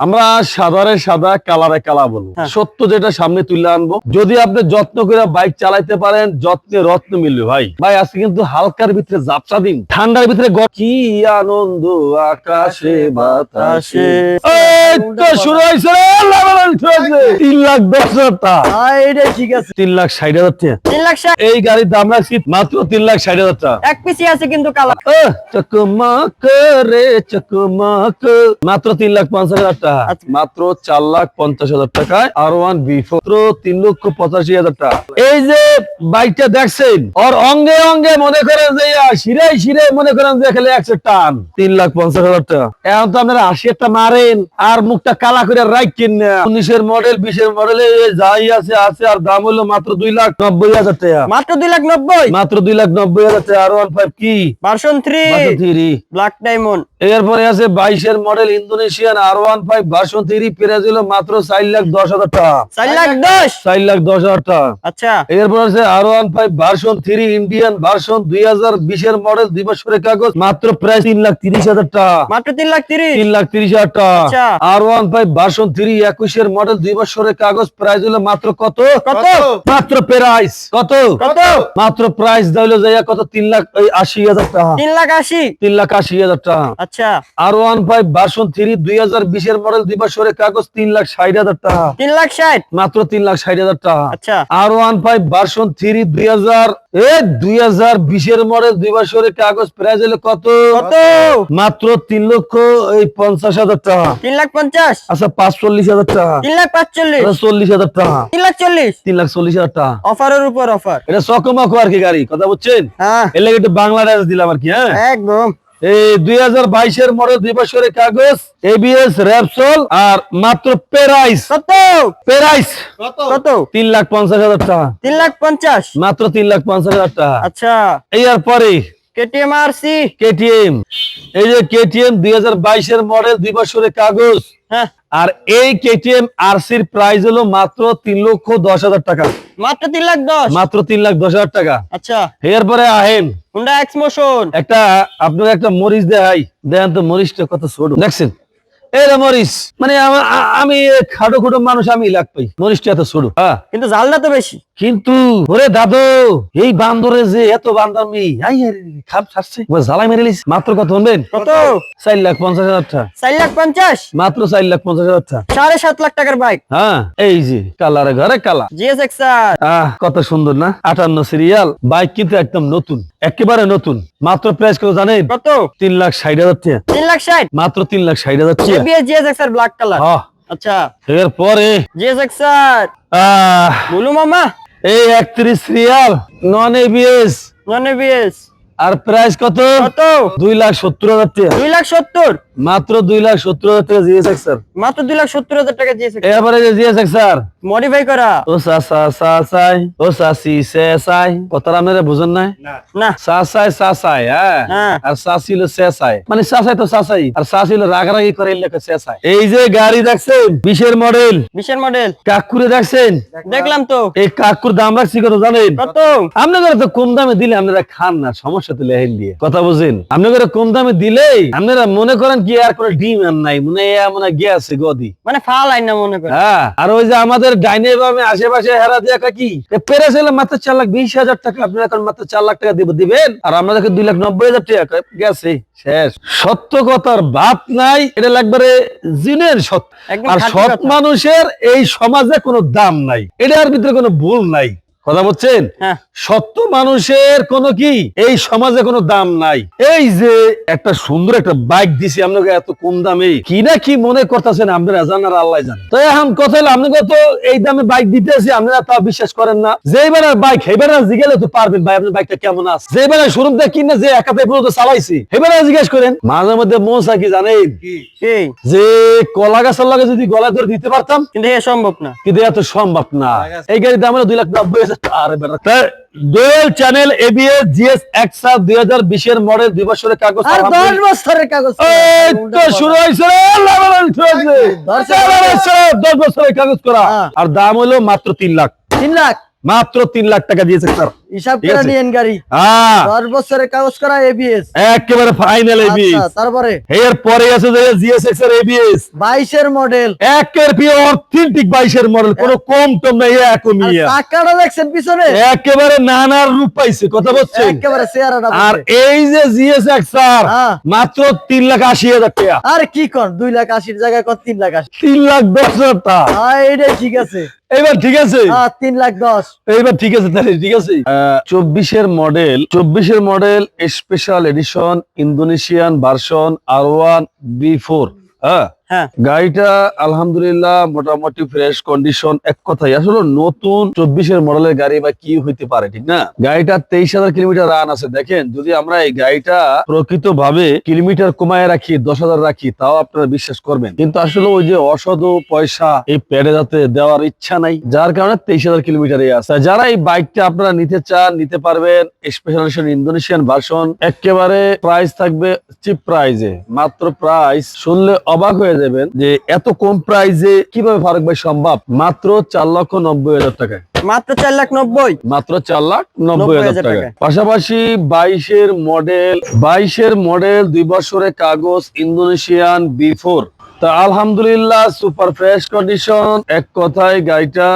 আমরা সাদারে সাদা কালারে কালা বলব। হ্যাঁ। সত্য যেটা সামনে তুলে আনব যদি আপনি যত্ন করে বাইক চালাইতে পারেন যত্নে রত্ন মিলবে ভাই। ভাই আজকে কিন্তু হালকার ভিতরে জাপসা দিন। ঠান্ডার ভিতরে কি আনন্দ আকাশে বাতাসে। শুরু হয়েছে। তিন লাখ দশ হাজার টাকা এটাই ঠিক আছে। তিন লাখ ষাট হাজার তিন লাখ এই গাড়ির দাম রাখছি মাত্র তিন লাখ ষাট হাজার টাকা এক পিসি আছে কিন্তু চকমক রে চকমক। মাত্র তিন লাখ পঞ্চাশ হাজার টাকা। আচ্ছা। মাত্র চার লাখ পঞ্চাশ হাজার টাকায় আর ওয়ান বি মাত্র তিন লক্ষ পঁচাশি হাজার টাকা। এই যে বাইকটা দেখছেন ওর অঙ্গে অঙ্গে মনে করেন যে শিরে মনে করেন যে খেলে একশো টান তিন লাখ পঞ্চাশ হাজার টাকা। এখন তো আপনারা আশি একটা মারেন আর মুখটা কালা করে রাখছেন না। উনিশের মডেল বিশের মডেলে যাই আছে আছে আর দাম হলো মাত্র দুই লাখ নব্বই হাজার টাকা। মাত্র দুই লাখ নব্বই? মাত্র দুই লাখ নব্বই হাজার টাকা আর ওয়ান ফাইভ কি? Version three three black diamond এরপরে আছে বাইশের model Indonesian R one five version three price হলো মাত্র চার লাখ দশ হাজার টাকা। চার লাখ দশ? চার লাখ দশ হাজার টাকা। আচ্ছা। এরপর আছে R one five version three Indian version দুই হাজার বিশের মডেল দুই বছরের কাগজ মাত্র প্রায় তিন লাখ তিরিশ হাজার টাকা। মাত্র তিন লাখ তিরিশ? তিন লাখ তিরিশ হাজার টাকা। R one five version three একুশের মডেল দুই বছরের কাগজ প্রাইস হলো মাত্র কত? কত? মাত্র প্রাইস। কত? কত? মাত্র প্রাইস দিলো যাইয়া কত? তিন লাখ আশি হাজার টাকা। তিন লাখ আশি? তিন লাখ আশি হাজার টাকা। আচ্ছা। R one five version three দুই হাজার বিশের মডেল দুই বছরের কাগজ তিন লাখ ষাট হাজার টাকা। তিন লাখ ষাট? মাত্র তিন লাখ ষাট হাজার টাকা। আচ্ছা। R one five version three দুই হাজার এ দুই হাজার বিশের মডেল দুই বছরের কাগজ প্রাইস হলো কত? কত? মাত্র তিন লক্ষ এই পঞ্চাশ হাজার টাকা। তিন লাখ পঞ্চাশ? আচ্ছা পাঁচ চল্লিশ হাজার টাকা। তিন লাখ পাঁচচল্লিশ? চল্লিশ হাজার টাকা। তিন লাখ চল্লিশ? তিন লাখ চল্লিশ হাজার টাকা। অফারের উপর অফার। এটা সকমাকো আর কি গাড়ি কথা বলছেন হ্যাঁ। এর লাগে একটু বাংলাদেশ দিলাম আর কি হ্যাঁ? একদম। এই দুই হাজার বাইশের মডেল দুই বছরের কাগজ এবিএস র্যাপসল আর মাত্র প্রাইস কত? প্রাইস কত? তিন লাখ পঞ্চাশ হাজার টাকা। তিন লাখ পঞ্চাশ? মাত্র তিন লাখ পঞ্চাশ হাজার টাকা। আচ্ছা। এই আর পরে কেটিএম আর সি কেটিএম এই যে কেটিএম দুই এর মডেল দুই বছরের কাগজ। হ্যাঁ। আর এই কেটিএম আরসির প্রাইস হলো মাত্র তিন লক্ষ দশ হাজার টাকা। মাত্র তিন লাখ দশ? মাত্র তিন লাখ দশ হাজার টাকা। আচ্ছা। এরপরে আহেন। হুন্ডা এক্স মোশন একটা আপনার একটা মরিচ দেখাই। দেখেন তো মরিচটা কত ছোট। দেখছেন? মরিচ মানে আমি খাটো খুটো মানুষ আমি লাগ পাই। মরিচটা এত ছোট। হ্যাঁ। কিন্তু জালটা তো বেশি? কিন্তু ওরে দাদু এই বান্দরে যে এত বান্দামি আই খাপ ছাড়ছে। জ্বালাই মেরে লিস মাত্র কত শুনবেন কত? চার লাখ পঞ্চাশ হাজার টাকা। চার লাখ পঞ্চাশ? মাত্র চার লাখ পঞ্চাশ হাজার টাকা। সাড়ে সাত লাখ টাকার বাইক। হ্যাঁ এই যে কালারে ঘরে কালা। জিএস কত সুন্দর না? আটান্ন সিরিয়াল বাইক কিন্তু একদম নতুন। একেবারে নতুন। মাত্র প্রাইস কত জানেন? কত? তিন লাখ ষাট হাজার টাকা। তিন লাখ ষাট? মাত্র তিন লাখ ষাট হাজার টাকা। ব্ল্যাক কালার হ্যাঁ। আচ্ছা। এরপরে? বলু মামা? এই একত্রিশ real non ABS non ABS আর প্রাইস কত? কত? দুই লাখ সত্তর হাজার টাকা। দুই লাখ সত্তর? মাত্র দুই লাখ সত্তর হাজার টাকা জিএস স্যার মাত্র দুই লাখ সত্তর হাজার টাকা জিএস এরপরে যে জিএস স্যার মডিফাই করা। ও সা সা সা সাই ও সা সি সে সাই কথা আপনারা বুঝেন নাই? না। সা সাই সা সাই হ্যাঁ। আর সা ছিল সে সাই মানে সা সাই তো সা সাই আর সা ছিল রাগারাগি করে লেখা সে সাই এই যে গাড়ি দেখছেন বিশের মডেল বিশের মডেল কাকুরে দেখছেন? দেখলাম তো। এই কাকুর দাম রাখছি কত জানেন? কত? আপনাদের তো কম দামে দিলে আপনারা খান না সমস্যা তো লেহেন দিয়ে। কথা বুঝেন আপনাদের কম দামে দিলেই আপনারা মনে করেন কি আর কোনো ডিম আর নাই মনে মনে হয় গেছে গদি। মানে ফাল আইন না মনে করে হ্যাঁ আর ওই যে আমাদের ডাইনে বামে আশেপাশে হেরা দিয়া কাকি পেরে ছিল মাত্র চার লাখ বিশ হাজার টাকা আপনারা এখন মাত্র চার লাখ টাকা দিব দিবেন? আর আমাদেরকে দুই লাখ নব্বই হাজার টাকা গেছে শেষ। সত্য কথার বাপ নাই এটা লাগবারে জিনের সত্য। আর সৎ মানুষের এই সমাজে কোনো দাম নাই এটার ভিতরে কোনো ভুল নাই। কথা বলছেন? হ্যাঁ। সত্য মানুষের কোনো কি? এই সমাজে কোনো দাম নাই। এই যে একটা সুন্দর একটা বাইক দিছি আপনাকে এত কম দামে। কি না কি মনে করতেছেন আপনারা জানার আল্লাহ জানে। তো এখন কথা হলো আপনাকে তো এই দামে বাইক দিতেছি আপনারা তা বিশ্বাস করেন না। যে বেড়ার বাইক হেবেরা জিগেলে তো পারবেন ভাই আপনার বাইকটা কেমন আছে? যে বেড়ার শোরুম থেকে কিনে যে একাতে পর্যন্ত চালাইছি হেবেরা জিজ্ঞেস করেন মাঝে মধ্যে মৌসা কি জানেন? যে কলা গাছের লাগে যদি গলা ধরে দিতে পারতাম কিন্তু সম্ভব না। কিন্তু এত সম্ভব না। এই গাড়ির দাম হলো দুই লাখ নব্বই ডোয়েল চ্যানেল এবিএস জিএস এক্সা দুই হাজার বিশের মডেল দুই বছরের কাগজ আর। বছরের কাগজ এই তো শুরু রে, দশ বছরের কাগজ। করা। হ্যাঁ। আর দাম হলো মাত্র তিন লাখ। তিন লাখ? মাত্র তিন লাখ টাকা দিয়েছে স্যার হিসাব করে নিয়েন গাড়ি। হ্যাঁ। দশ বছরের কাগজ করা এবিএস একেবারে ফাইনাল এবিএস আচ্ছা তারপরে? এর পরে আছে যে জিএসএক্স এর এবিএস বাইশের মডেল একের অথেন্টিক মডেল কোনো কম টম নাই একই টাকাটা দেখছেন পিছনে? একেবারে নানার রূপ পাইছে কথা বলছেন? একেবারে চেহারাটা আর এই যে জিএসএক্স আর হ্যাঁ। মাত্র তিন লাখ আশি হাজার টাকা। আর কি কর দুই লাখ আশির জায়গায় কর তিন লাখ আশি? তিন লাখ দশ হাজার টাকা ঠিক আছে। এবার ঠিক আছে? হ্যাঁ তিন লাখ দশ। এইবার ঠিক আছে তাহলে ঠিক আছে? চব্বিশের মডেল চব্বিশের model special edition Indonesian version R one B four হ্যাঁ? হ্যাঁ। গাড়িটা আলহামদুলিল্লাহ মোটামুটি ফ্রেশ কন্ডিশন এক কথাই আসলে নতুন চব্বিশের মডেলের গাড়ি বা কি হইতে পারে, ঠিক না? গাড়িটা তেইশ হাজার কিলোমিটার রান আছে। দেখেন, যদি আমরা এই গাড়িটা প্রকৃত ভাবে কিলোমিটার কমায় রাখি, দশ হাজার রাখি, তাও আপনারা বিশ্বাস করবেন। কিন্তু আসলে ওই যে অসদ পয়সা এই প্যাডে যাতে দেওয়ার ইচ্ছা নাই, যার কারণে তেইশ হাজার কিলোমিটার আছে। যারা এই বাইকটা আপনারা নিতে চান, নিতে পারবেন। স্পেশাল ইন্দোনেশিয়ান ভার্সন একেবারে প্রাইস থাকবে চিপ প্রাইজে মাত্র প্রাইস শুনলে অবাক হয়ে যাবেন যে এত কম প্রাইজে কীভাবে ফারুক ভাই সম্ভব? মাত্র চার লক্ষ নব্বই হাজার টাকায়। মাত্র চার লাখ নব্বই? মাত্র চার লাখ নব্বই হাজার টাকা পাশাপাশি বাইশের মডেল বাইশের মডেল দুই বছরের কাগজ ইন্দোনেশিয়ান বিফোর তা আলহামদুলিল্লাহ সুপার ফ্রেশ কন্ডিশন এক কথায় গাড়িটা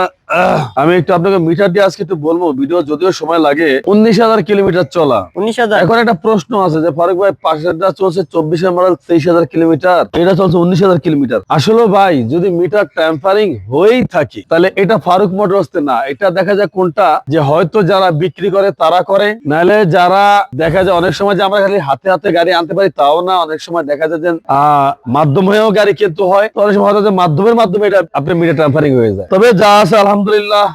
আমি একটু আপনাকে মিটারটি আজকে একটু বলব। ভিডিও যদিও সময় লাগে উনিশ হাজার কিলোমিটার চলা। উনিশ হাজার? এখন একটা প্রশ্ন আছে যে ফারুক ভাই পাশেরটা চলছে চব্বিশের মডেল তেইশ হাজার কিলোমিটার। এটা চলছে উনিশ হাজার কিলোমিটার। আসলে ভাই যদি মিটার ট্যাম্পারিং হয়েই থাকে তাহলে এটা ফারুক মোটরস না। এটা দেখা যায় কোনটা? যে হয়তো যারা বিক্রি করে তারা করে। নাহলে যারা দেখা যায় অনেক সময় যে আমরা খালি হাতে হাতে গাড়ি আনতে পারি তাও না। অনেক সময় দেখা যায় যে আহ, মাধ্যম হয়েও গাড়ি কিন্তু হয়। তো অনেক সময় হয়তো যে মাধ্যমের মাধ্যমে এটা আপনার মিটার ট্যাম্পারিং হয়ে যায়। তবে যা আছে আলহামদুলিল্লাহ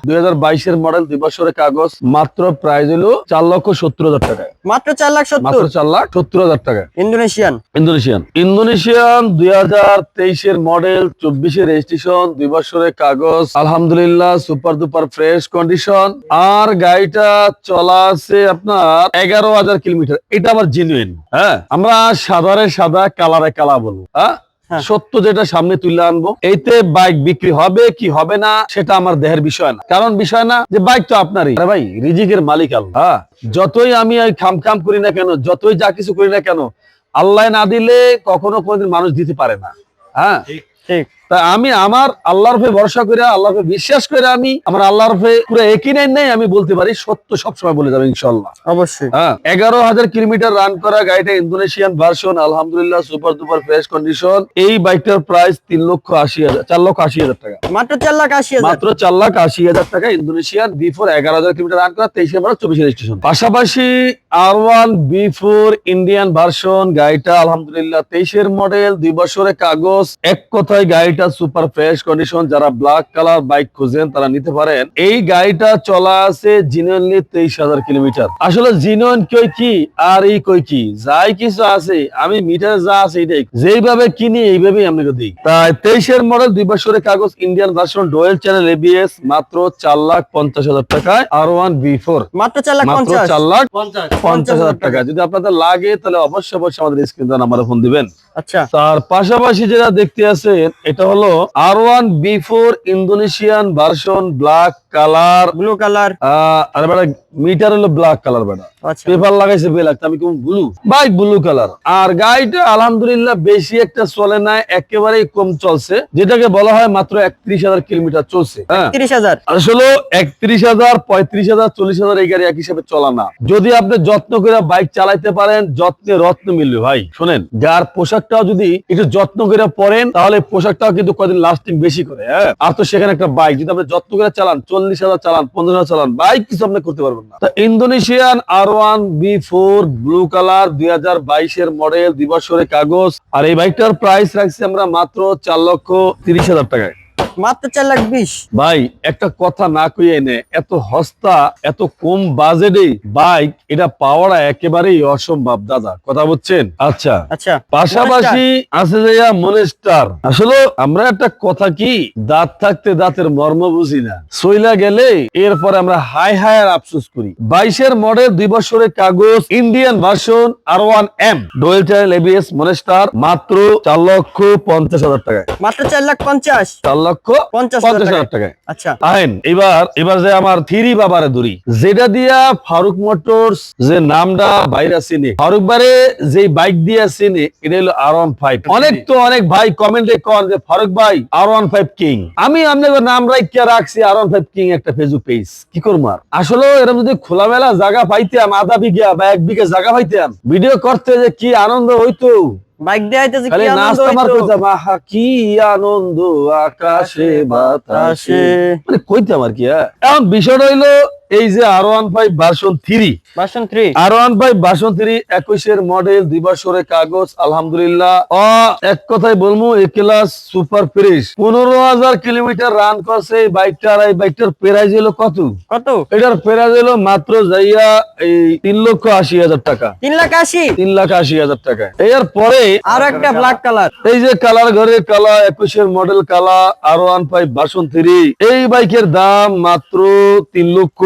দুই হাজার বাইশের মডেল দুই বছরের কাগজ মাত্র প্রাইস হলো চার লক্ষ সত্তর হাজার টাকায় মাত্র চার লাখ মাত্র চার লাখ সত্তর হাজার টাকা। ইন্দোনেশিয়ান? ইন্দোনেশিয়ান। ইন্দোনেশিয়ান দুই হাজার তেইশের মডেল চব্বিশের রেজিস্ট্রেশন দুই বছরের কাগজ আলহামদুলিল্লাহ সুপার দুপার ফ্রেশ কন্ডিশন আর গাড়িটা চলা আছে আপনার এগারো হাজার কিলোমিটার। এটা আবার জেনুইন হ্যাঁ? আমরা সাদারে সাদা কালারে কালা বলব হ্যাঁ। সত্য যেটা সামনে তুলে আনব এইতে বাইক বিক্রি হবে কি হবে না সেটা আমার দেহের বিষয় না। কারণ বিষয় না যে বাইক তো আপনারই। ভাই রিজিকের মালিক আল্লাহ। হ্যাঁ, যতই আমি ওই খাম খাম করি না কেন যতই যা কিছু করি না কেন আল্লাহ না দিলে কখনো কোনোদিন মানুষ দিতে পারে না। হ্যাঁ? ঠিক। তা আমি আমার আল্লাহর উপরে ভরসা করে আল্লাহর বিশ্বাস করে আমি আমার আল্লাহর উপরে পুরো একই নাই নাই আমি বলতে পারি সত্য সবসময় বলে যাবে ইনশাল্লাহ অবশ্যই। হ্যাঁ এগারো হাজার কিলোমিটার রান করা গাড়িটা ইন্দোনেশিয়ান ভার্সন আলহামদুলিল্লাহ সুপার দুপার ফ্রেশ কন্ডিশন এই বাইকটার প্রাইস তিন লক্ষ আশি হাজার চার লক্ষ আশি হাজার টাকা। মাত্র চার লাখ আশি মাত্র চার লাখ আশি হাজার টাকা ইন্দোনেশিয়ান বি ফোর এগারো হাজার কিলোমিটার রান করা তেইশে মার্চ চব্বিশে রেজিস্ট্রেশন পাশাপাশি R one B four Indian version গাড়িটা আলহামদুলিল্লাহ তেইশের মডেল দুই বছরের কাগজ এক কথায় গাড়িটা সুপার ফ্রেশ কন্ডিশন যারা ব্ল্যাক কালার বাইক খুঁজেন তারা নিতে পারেন। এই গাড়িটা চলা আছে জিনুয়ানলি তেইশ হাজার কিলোমিটার। আসলে জিনুয়ান কই কি আর এই কই কি? যাই কিছু আছে আমি মিটার যা আছে এটাই। যেইভাবে কিনি এইভাবেই আপনাকে দিই। তাই তেইশের মডেল দুই বছরের কাগজ Indian version dual channel ABS মাত্র চার লাখ পঞ্চাশ হাজার টাকায় আর ওয়ান বি ফোর মাত্র চার লাখ মাত্র পঞ্চাশ। চার লাখ পঞ্চাশ। পঞ্চাশ হাজার টাকা যদি আপনাদের লাগে তাহলে অবশ্যই অবশ্যই আমাদের স্ক্রিন নাম্বারে ফোন দিবেন। আচ্ছা। তার পাশাপাশি যেটা দেখতে আছেন, এটা হলো R one B four Indonesian version black colour blue colour আর বেটা মিটার হলো ব্ল্যাক কালার বেটা। আচ্ছা। পেপার লাগাইছে বেলাক আমি কেমন ব্লু বাইক ব্লু কালার আর গাড়িটা আলহামদুলিল্লাহ বেশি একটা চলে না একেবারেই কম চলছে। যেটাকে বলা হয় মাত্র একত্রিশ হাজার কিলোমিটার চলছে হ্যাঁ? আসলে একত্রিশ হাজার পঁয়ত্রিশ হাজার চল্লিশ হাজার এই গাড়ি এক হিসাবে চলা না। যদি আপনি যত্ন করে বাইক চালাইতে পারেন যত্নে রত্ন মিলবে ভাই। শোনেন যার পোশাকটাও যদি একটু যত্ন করে পরেন তাহলে পোশাকটাও কিন্তু কদিন লাস্টিং বেশি করে হ্যাঁ? আর তো সেখানে একটা বাইক যদি আপনি যত্ন করে চালান চল্লিশ হাজার চালান, পঞ্চাশ হাজার চালান বাইক কিছু আপনি করতে পারবেন না। Indonesian R one B four, blue colour, দুই হাজার বাইশের মডেল দিবসরে কাগজ। আর এই বাইকটার প্রাইস রাখছি আমরা মাত্র চার লক্ষ তিরিশ হাজার টাকায়। মাত্র চার লাখ বিশ। ভাই একটা কথা না এত হস্তা এত কম বাজেটে বাইক এটা পাওয়াটা একেবারেই অসম্ভব দাদা। কথা বলছেন আচ্ছা। আচ্ছা। পাশাপাশি আছে যে মনেস্টার। আসলে আমরা একটা কথা কি দাঁত থাকতে দাঁতের মর্ম বুঝি না। সইলা গেলে এরপরে আমরা হাই হাই আর আফসোস করি। বাইশের মডেল দুই বছরের কাগজ Indian version R one M. Dual channel ABS monster মাত্র চার লক্ষ পঞ্চাশ হাজার টাকায়। মাত্র চার লাখ পঞ্চাশ। চার লক্ষ লক্ষ পঞ্চাশ হাজার টাকায়। আচ্ছা। আইন এবার এবার যে আমার থ্রি বাবারে দূরি যেটা দিয়া ফারুক মোটরস যে নামটা বাইরে চিনি ফারুক বারে যে বাইক দিয়া চিনি এটা হলো আর ওয়ান ফাইভ অনেক তো অনেক ভাই কমেন্টে কন যে ফারুক ভাই আর ওয়ান ফাইভ কিং আমি আপনাদের নাম রাইকা রাখছি আর ওয়ান ফাইভ কিং একটা ফেসবুক পেজ কি করব আর? আসলে এরকম যদি খোলামেলা জায়গা পাইতাম আধা বিঘা বা এক বিঘা জায়গা পাইতাম ভিডিও করতে যে কি আনন্দ হইতো। বাইক দিয়ে আইতেছে খালি কি নাস্তা মার কইতাম আহা কি আনন্দ আকাশে বাতাসে। মানে কইতাম আর কি হ্যাঁ। এখন বিষয়টা হইল এই যে R one five version three version 3 R one five version three একুশের মডেল দুই বছরের কাগজ আলহামদুলিল্লাহ। এক কথায় বলব এ ক্লাস সুপার ফ্রেশ পনেরো হাজার কিলোমিটার রান করছে এই বাইকটার এই বাইকটার প্রাইস হলো কত? কত? এটার প্রাইস হলো মাত্র যাইয়া এই তিন লক্ষ আশি হাজার টাকা। তিন লাখ 80 তিন লাখ আশি হাজার টাকা। এর পরে আর একটা ব্ল্যাক কালার এই যে কালার ঘরে কালা একুশের মডেল কালা R one five version three এই বাইকের দাম মাত্র তিন লক্ষ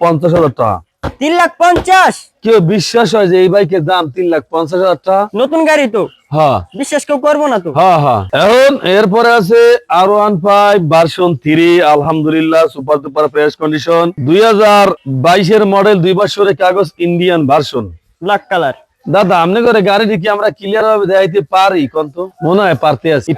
পঞ্চাশ হাজার টাকা। 3 লাখ 50 কেউ বিশ্বাস হয় যে এই বাইকের দাম তিন লাখ পঞ্চাশ হাজার টাকা? নতুন গাড়ি তো। হ্যাঁ। বিশ্বাস কেউ করব না তো। হ্যাঁ হ্যাঁ। এখন এরপরে আছে R one five version three আলহামদুলিল্লাহ সুপার ফ্রেশ কন্ডিশন দুই হাজার বাইশের মডেল দুই বছরের কাগজ ইন্ডিয়ান ভার্সন ব্ল্যাক কালার দাদা আপনি করে গাড়িটি কি আমরা ক্লিয়ার ভাবে দেখাইতে পারি কোন তো মনে হয় পারতে আছি।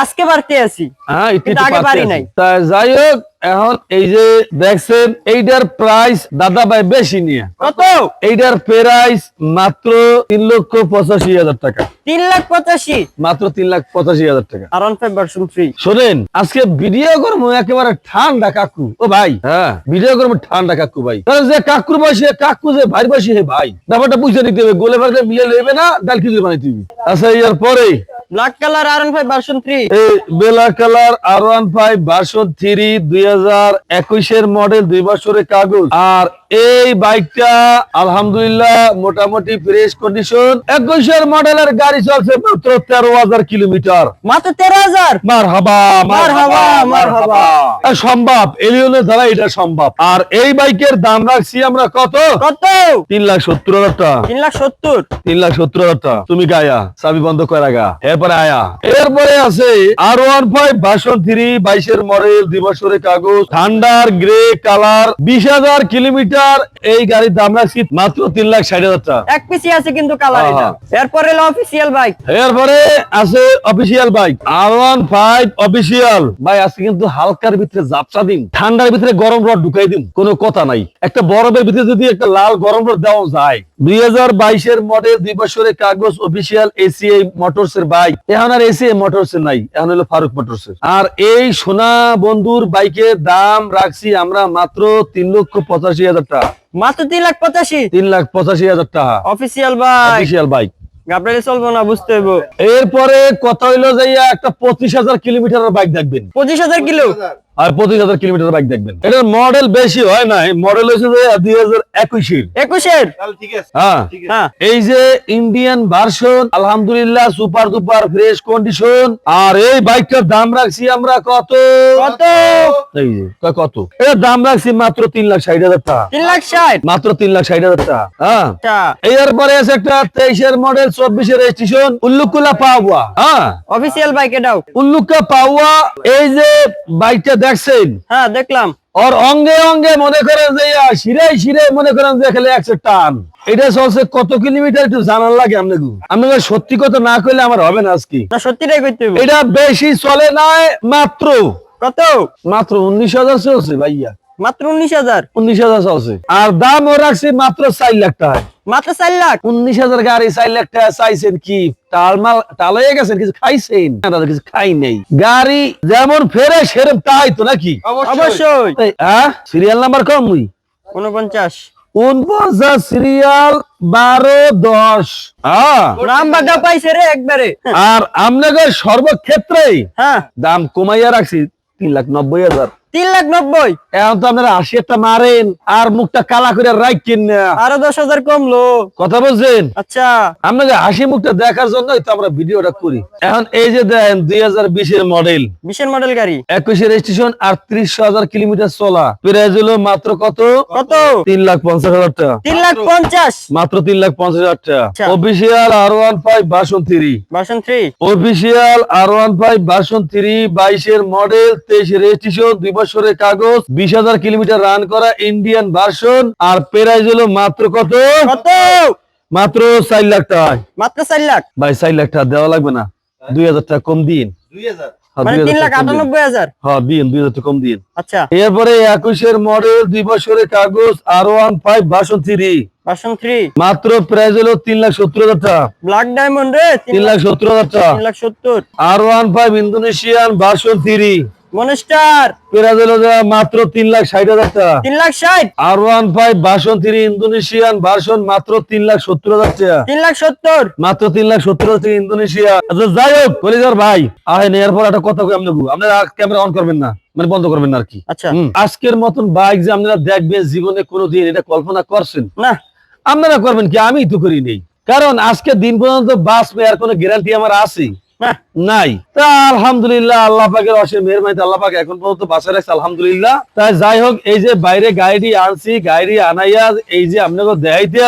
আজকে বাড়তে আছি। হ্যাঁ আগে পারি নাই। যাই হোক এখন এই যে দেখছেন এইটার প্রাইস দাদা ভাই বেশি নিয়ে। কত? এইটার প্রাইস মাত্র তিন লক্ষ পঁচাশি হাজার টাকা। 3 লাখ 85 মাত্র তিন লাখ পঁচাশি হাজার টাকা। আর 15 ভার্সন 3 শোনেন আজকে ভিডিও করব একেবারে ঠান্ডা কাকু। ও ভাই হ্যাঁ। ভিডিও করব ঠান্ডা কাকু ভাই। কারণ যে কাকুর বয়সে কাকু যে ভাই বয়সে হে ভাই। ব্যাপারটা বুঝে নিতে হবে গোলে ভাগে মিলে নেবে না ডাল খিচুড়ি হবে আচ্ছা এর পরে ব্ল্যাক কালার আর 15 ভার্সন 3 এই colour R one five version three দুই হাজার একুশের মডেল দুই বছরের কাগজ। আর এই বাইকটা আলহামদুলিল্লাহ মোটামুটি ফ্রেশ কন্ডিশন একুশের মডেলের গাড়ি চলছে মাত্র তেরো হাজার কিলোমিটার। মাত্র 13000 মার হাবা মারহাবা, মারহাবা। সম্ভব। এলিয়নের দ্বারা এটা সম্ভব। আর এই বাইকের দাম রাখছি আমরা কত? কত? তিন লাখ সত্তর হাজার টাকা। 3 লাখ 70 তিন লাখ সত্তর হাজার টাকা। তুমি গায়া চাবি বন্ধ করে আগা এরপরে আয়া। এরপরে আছে R one five version three বাইশের মডেল দুই বছরের কাগজ ঠান্ডার গ্রে কালার বিশ হাজার কিলোমিটার। এই গাড়ির দাম রাখছি মাত্র তিন লাখ ষাট হাজার টাকা। এক পিসি আছে কিন্তু কালার এরপরে অফিসিয়াল বাইক এরপরে আছে official bike R one five official ভাই আজকে কিন্তু হালকার ভিতরে জাপসা দিন ঠান্ডার ভিতরে গরম রড ঢুকাই দিন কোনো কথা নাই। একটা বরফের ভিতরে যদি একটা লাল গরম রড দেওয়া যায় দুই হাজার বাইশের মডেল দুই বছরের কাগজ অফিসিয়াল এসিআই মোটরস এর বাইক এখন আর এসি মোটরস এর নাই এখন হলো ফারুক মোটরস আর এই সোনা বন্ধুর বাইকের দাম রাখছি আমরা মাত্র তিন লক্ষ পঁচাশি হাজার টাকা। মাত্র তিন লাখ 85 তিন লাখ পঁচাশি হাজার টাকা। অফিসিয়াল বাইক অফিসিয়াল বাইক গাবরাইলে চলবো না বুঝতে হইব। এরপরে কথা হইল যাইয়া একটা পঁচিশ হাজার কিলোমিটার বাইক দেখবেন। 25000 কিলো? আর পঁচিশ হাজার কিলোমিটার বাইক দেখবেন। এটার মডেল বেশি হয় না মডেল হয়েছে যে দুই হাজার একুশের। 21 এর হ্যাঁ। হ্যাঁ। এই যে ইন্ডিয়ান ভার্সন আলহামদুলিল্লাহ সুপার দুপার ফ্রেশ কন্ডিশন আর এই বাইকটার দাম রাখছি আমরা কত? কত? এই যে কত? এটার দাম রাখছি মাত্র তিন লাখ ষাট হাজার টাকা। 3 লাখ 60 মাত্র তিন লাখ ষাট হাজার টাকা। হ্যাঁ। আচ্ছা। এরপরে আছে একটা তেইশের মডেল চব্বিশের রেজিস্ট্রেশন উল্লুকুলা পাওয়া। হ্যাঁ। অফিসিয়াল বাইক এটাও। উল্লুকা পাওয়া এই যে বাইকটা দেখছেন হ্যাঁ দেখলাম। ওর অঙ্গে অঙ্গে মনে করেন যে শিরে শিরায় মনে করেন যে খেলে একশো টান এটা চলছে কত কিলোমিটার একটু জানার লাগে আপনাকে আপনাকে সত্যি কথা না করলে আমার হবে না আজকে সত্যিটাই করতে এটা বেশি চলে নাই মাত্র কত মাত্র উনিশ হাজার চলছে ভাইয়া মাত্র 19000 উনিশ হাজার চলছে। আর দাম ও রাখছে মাত্র চার লাখ টাকা মাত্র চার লাখ? উনিশ হাজার গাড়ি চার লাখ টাকা চাইছেন কি? টালমাল টালাই গেছেন কিছু খাইছেন? কিছু খাই নেই। গাড়ি যেমন ফেরে সেরম তাই তো নাকি? অবশ্যই। হ্যাঁ? সিরিয়াল নাম্বার কম মুই? 49 উনপঞ্চাশ সিরিয়াল বারো দশ। হ্যাঁ। নাম্বারটা পাইছে রে একবারে। আর আপনাদের সর্বক্ষেত্রে হ্যাঁ। দাম কমাইয়া রাখছি তিন লাখ নব্বই হাজার। তিন লাখ নব্বই। এখন তো আপনারা আশি একটা মারেন আর মুখটা কালা করে রাখছেন না। আরও দশ হাজার কমলো। কথা বলছেন? আচ্ছা। আপনাকে হাসি মুখটা দেখার জন্যই তো আমরা ভিডিওটা করি। এখন এই যে দেখেন দুই হাজার বিশের মডেল বিশের মডেল গাড়ি। আর ত্রিশ হাজার কিলোমিটার চলা। হলো মাত্র কত? কত? তিন লাখ পঞ্চাশ হাজার টাকা। তিন লাখ পঞ্চাশ। মাত্র তিন লাখ পঞ্চাশ হাজার টাকা। Official R one five version three version three official R one five version three বাইশের মডেল তেইশ রেজিস্ট্রেশন দুই বছরের কাগজ বিশ হাজার কিলোমিটার রান করা ইন্ডিয়ান ভার্সন আর প্রাইস হলো মাত্র কত? কত? মাত্র চার লাখ টাকা। মাত্র চার লাখ? ভাই চার লাখ টাকা দেওয়া লাগবে না। দুই হাজার টাকা কম দিন। হ্যাঁ, 2000 তিন লাখ টাকা কম দিন। আটানব্বই হাজার? দিন দুই হাজার টাকা কম দিন। এরপরে একুশের মডেল দুই বছরের কাগজ R one five version three মাত্র প্রাইস হলো তিন লাখ সত্তর হাজার টাকা। ব্ল্যাক ডায়মন্ড তিন লাখ সত্তর হাজার টাকা। তিন লাখ সত্তর। R one five Indonesian version three monster. Price মাত্র তিন লাখ ষাট হাজার টাকা। তিন লাখ ষাট? R one five version three Indonesian version মাত্র তিন লাখ সত্তর হাজার টাকা। তিন লাখ সত্তর? মাত্র তিন লাখ সত্তর হাজার টাকা ইন্দোনেশিয়া। আচ্ছা যাই হোক কলিজার ভাই আহেন এরপর একটা কথা আপনি আপনারা ক্যামেরা অন করবেন না মানে বন্ধ করবেন আর কি। আচ্ছা। আজকের মতন বাইক যে আপনারা দেখবেন জীবনে কোনোদিন এটা কল্পনা করছেন না। আপনারা করবেন কি? আমি তো করি নেই। কারণ আজকে দিন পর্যন্ত বাসের কোনো গ্যারান্টি আমার আছে। নাই। তা আলহামদুলিল্লাহ আল্লাহ পাকের অসীম মেহরবানিতে আল্লাহ পাক এখন পর্যন্ত রাখছে আলহামদুলিল্লাহ। তাই যাই হোক এই যে বাইরে গাড়ি আনছি গাড়ি আনাইয়া এই যে আপনাকে দেখাইতে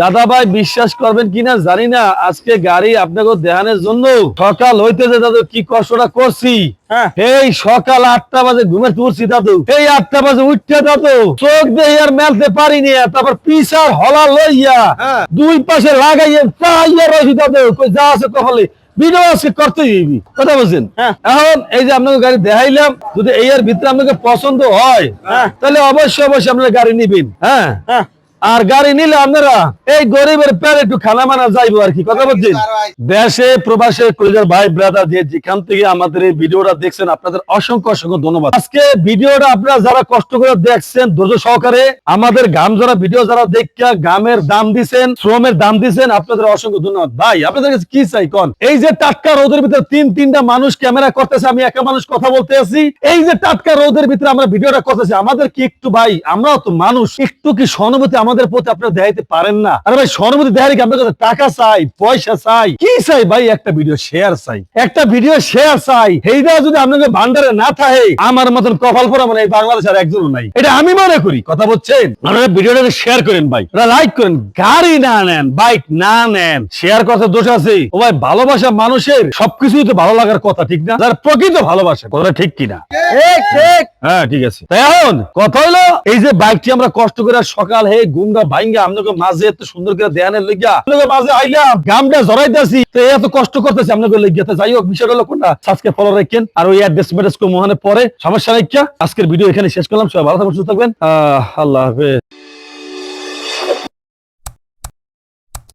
দাদা ভাই বিশ্বাস করবেন কিনা জানি না আজকে গাড়ি আপনাকে দেখানোর জন্য সকাল হইতে যে দাদু কি কষ্টটা করছি? হ্যাঁ। এই সকাল আটটা বাজে ঘুমে তুলছি দাদু। এই আটটা বাজে উঠতে দাদু। চোখ দিয়ে আর মেলতে পারিনি তারপর পিসার হলা লইয়া দুই পাশে লাগাইয়া চাইয়া রয়েছি দাদু। যা আছে ভিডিও আজকে করতে দিবি কথা বলছেন? হ্যাঁ। এখন এই যে আপনাকে গাড়ি দেখাইলাম যদি এই এর ভিতরে আপনাকে পছন্দ হয় হ্যাঁ। তাহলে অবশ্যই অবশ্যই আপনারা গাড়ি নিবেন। হ্যাঁ? হ্যাঁ। আর গাড়ি নিলে আপনারা এই গরিবের পেরে একটু খানা মানা যাইবো আর কি। কথা বলছেন? দেশে প্রবাসে কলিজার ভাই ব্রাদার যে যেখান থেকে আমাদের এই ভিডিওটা দেখছেন আপনাদের অসংখ্য অসংখ্য ধন্যবাদ। আজকে ভিডিওটা আপনারা যারা কষ্ট করে দেখছেন ধৈর্য সহকারে আমাদের গাম যারা ভিডিও যারা দেখা গামের দাম দিছেন শ্রমের দাম দিছেন আপনাদের অসংখ্য ধন্যবাদ। ভাই আপনাদের কাছে কি চাই কন? এই যে টাটকা রোদের ভিতরে তিন তিনটা মানুষ ক্যামেরা করতেছে আমি একা মানুষ কথা বলতে আছি। এই যে টাটকা রোদের ভিতরে আমরা ভিডিওটা করতেছি আমাদের কি একটু ভাই আমরাও তো মানুষ একটু কি সহানুভূতি আমাদের প্রতি আপনারা দেখাইতে পারেন না। আরে ভাই দেখালে কি আপনার কাছে টাকা চাই পয়সা চাই। কি চাই ভাই? একটা ভিডিও শেয়ার চাই। একটা ভিডিও শেয়ার চাই। এইটা যদি আপনাদের ভান্ডারে না থাকে আমার মতন কপাল পরা মানে এই বাংলাদেশ আর একজনও নাই। এটা আমি মনে করি কথা বলছেন? আপনারা ভিডিওটাকে শেয়ার করেন ভাই। লাইক করেন গাড়ি না নেন বাইক না নেন শেয়ার করতে দোষ আছে। ও ভাই ভালোবাসা মানুষের সবকিছুই তো ভালো লাগার কথা ঠিক না? যার প্রকৃত ভালোবাসা কথাটা ঠিক কিনা? ঠিক ঠিক। হ্যাঁ ঠিক আছে। তাই এখন কথা হলো এই যে বাইকটি আমরা কষ্ট করে সকাল হে গুমরা ভাইঙ্গা আপনাকে মাঝে এত সুন্দর করে দেয়ানের লেগিয়া আপনাকে মাঝে আইলাম গামটা জড়াইতেছি। তো এত কষ্ট করতেছি আপনাকে লেগিয়া। যাই হোক, বিষয় হলো কোনটা? আজকে ফলো রাখেন। আর ওই অ্যাড্রেস ম্যাড্রেস কো পরে। সমস্যা রাখিয়া আজকের ভিডিও এখানে শেষ করলাম। সবাই ভালো থাকবেন, সুস্থ থাকবেন। আল্লাহ হাফেজ।